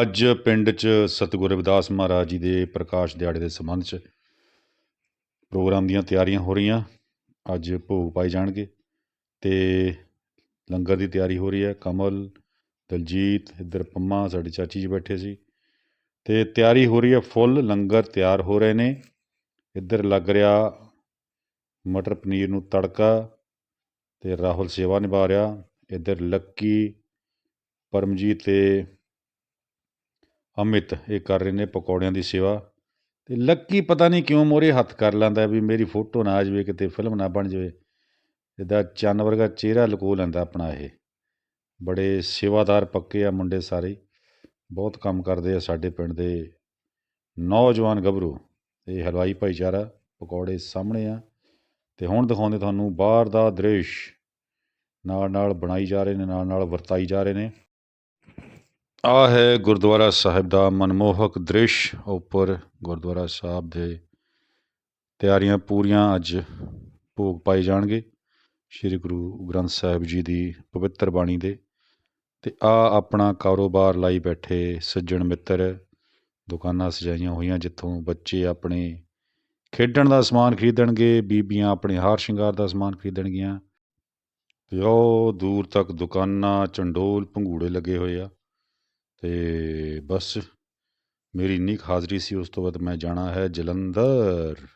ਅੱਜ ਪਿੰਡ 'ਚ ਸਤਿਗੁਰ ਰਵਿਦਾਸ ਮਹਾਰਾਜ ਜੀ ਦੇ ਪ੍ਰਕਾਸ਼ ਦਿਹਾੜੇ ਦੇ ਸੰਬੰਧ 'ਚ ਪ੍ਰੋਗਰਾਮ ਦੀਆਂ ਤਿਆਰੀਆਂ ਹੋ ਰਹੀਆਂ। ਅੱਜ ਭੋਗ ਪਾਏ ਜਾਣਗੇ ਅਤੇ ਲੰਗਰ ਦੀ ਤਿਆਰੀ ਹੋ ਰਹੀ ਹੈ। ਕਮਲ, ਦਲਜੀਤ, ਇੱਧਰ ਪੰਮਾ ਸਾਡੇ ਚਾਚੀ ਜੀ ਬੈਠੇ ਸੀ। ਅਤੇ ਤਿਆਰੀ ਹੋ ਰਹੀ ਹੈ, ਫੁੱਲ ਲੰਗਰ ਤਿਆਰ ਹੋ ਰਹੇ ਨੇ। ਇੱਧਰ ਲੱਗ ਰਿਹਾ ਮਟਰ ਪਨੀਰ ਨੂੰ ਤੜਕਾ ਅਤੇ ਰਾਹੁਲ ਸੇਵਾ ਨਿਭਾ ਰਿਹਾ। ਇੱਧਰ ਲੱਕੀ, ਪਰਮਜੀਤ ਅਤੇ ਅਮਿਤ, ਇਹ ਕਰ ਰਹੇ ਨੇ ਪਕੌੜਿਆਂ ਦੀ ਸੇਵਾ। ਅਤੇ ਲੱਕੀ ਪਤਾ ਨਹੀਂ ਕਿਉਂ ਮੋਰੇ ਹੱਥ ਕਰ ਲੈਂਦਾ ਵੀ ਮੇਰੀ ਫੋਟੋ ਨਾ ਆ ਜਾਵੇ, ਕਿਤੇ ਫਿਲਮ ਨਾ ਬਣ ਜਾਵੇ। ਜਿੱਦਾਂ ਚੰਨ ਵਰਗਾ ਚਿਹਰਾ ਲੁਕੋ ਲੈਂਦਾ ਆਪਣਾ ਇਹ। ਬੜੇ ਸੇਵਾਦਾਰ ਪੱਕੇ ਆ ਮੁੰਡੇ ਸਾਰੇ। ਬਹੁਤ ਕੰਮ ਕਰਦੇ ਆ ਸਾਡੇ ਪਿੰਡ ਦੇ ਨੌਜਵਾਨ ਗੱਭਰੂ। ਇਹ ਹਲਵਾਈ ਭਾਈਚਾਰਾ, ਪਕੌੜੇ ਸਾਹਮਣੇ ਆ। ਅਤੇ ਹੁਣ ਦਿਖਾਉਂਦੇ ਤੁਹਾਨੂੰ ਬਾਹਰ ਦਾ ਦ੍ਰਿਸ਼। ਨਾਲ ਨਾਲ ਬਣਾਈ ਜਾ ਰਹੇ ਨੇ ਨਾਲ ਨਾਲ ਵਰਤਾਈ ਜਾ ਰਹੇ ਨੇ। ਆ ਹੈ ਗੁਰਦੁਆਰਾ ਸਾਹਿਬ ਦਾ ਮਨਮੋਹਕ ਦ੍ਰਿਸ਼ ਉੱਪਰ ਗੁਰਦੁਆਰਾ ਸਾਹਿਬ ਦੇ ਤਿਆਰੀਆਂ ਪੂਰੀਆਂ ਅੱਜ ਭੋਗ ਪਾਏ ਜਾਣਗੇ। ਸ੍ਰੀ ਗੁਰੂ ਗ੍ਰੰਥ ਸਾਹਿਬ ਜੀ ਦੀ ਪਵਿੱਤਰ ਬਾਣੀ ਦੇ ਅਤੇ ਆ ਆਪਣਾ ਕਾਰੋਬਾਰ ਲਾਈ ਬੈਠੇ ਸੱਜਣ ਮਿੱਤਰ, ਦੁਕਾਨਾਂ ਸਜਾਈਆਂ ਹੋਈਆਂ ਜਿੱਥੋਂ ਬੱਚੇ ਆਪਣੇ ਖੇਡਣ ਦਾ ਸਮਾਨ ਖਰੀਦਣਗੇ, ਬੀਬੀਆਂ ਆਪਣੇ ਹਾਰ ਸ਼ਿੰਗਾਰ ਦਾ ਸਮਾਨ ਖਰੀਦਣਗੀਆਂ। ਅਤੇ ਉਹ ਦੂਰ ਤੱਕ ਦੁਕਾਨਾਂ, ਚੰਡੋਲ, ਭੰਗੂੜੇ ਲੱਗੇ ਹੋਏ ਆ। ਅਤੇ ਬਸ ਮੇਰੀ ਇੰਨੀ ਕੁ ਹਾਜ਼ਰੀ ਸੀ ਉਸ ਤੋਂ ਬਾਅਦ ਮੈਂ ਜਾਣਾ ਹੈ ਜਲੰਧਰ।